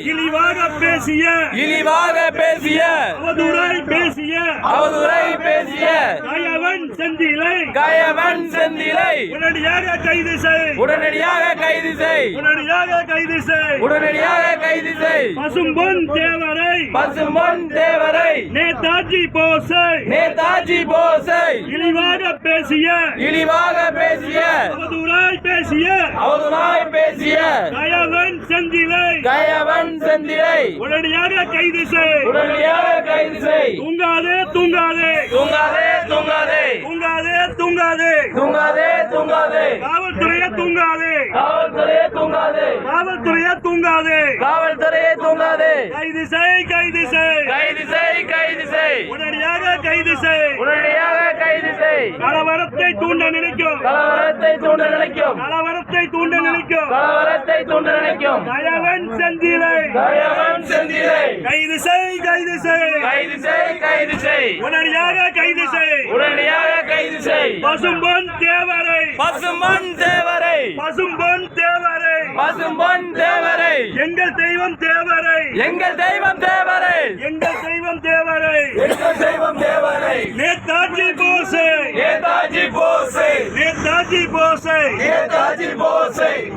இழிவாக பேசிய இழிவாக பேசிய அவதூறாய் பேசிய அவதுரை பேசிய கயவன் செந்திலை. கயவன் செந்திலை. உடனடியாக கைது செய் உடனடியாக கைது செய் உடனடியாக கைது செய் உடனடியாக கைது செய் பசும்பொன் தேவரை. பசும்பொன் தேவரை. நேதாஜி போஸை. நேதாஜி போஸை. இழிவாக பேசிய இழிவாக பேசிய அவதூறாய் பேசிய அவதுராய் பேசிய கயவன் செந்திலை. செந்திலை உடனடியாக கைது செய் உடனடியாக கைது செய் தூங்காதே தூங்காதே. தூங்காதே தூங்காதே. தூங்காதே தூங்காதே. தூங்காதே தூங்காதே. காவல்துறையே தூங்காதே. காவல்துறையே தூங்காதே. காவல்துறையே தூங்காதே. காவல்துறையே தூங்காதே. கைது செய் கைது செய் கைது செய் கைது செய் உடனடியாக கைது செய் உடனடியாக கைது செய் கலவரத்தை தூண்ட நினைக்கும். கலவரத்தை தூண்ட நினைக்கும். கலவரத்தை தூண்ட நினைக்கும். கலவரத்தை தூண்ட கயவன் செந்திலை. கயவன் செந்திலை. கைது செய் கைது செய். கைது செய் கைது செய். உடனடியாக கைது செய். உடனடியாக கைது செய். பசும்பொன் தேவரை. பசும்பொன் தேவரை. பசும்பொன் தேவரை. பசும்பொன் தேவரை. எங்கள் தெய்வம் தேவரை. எங்கள் தெய்வம் தேவரை. எங்கள் தெய்வம் தேவரை. எங்கள் தெய்வம் தேவரை. நேதாஜி போஸே. நேதாஜி போஸை. நேதாஜி போஸே. நேதாஜி போஸை.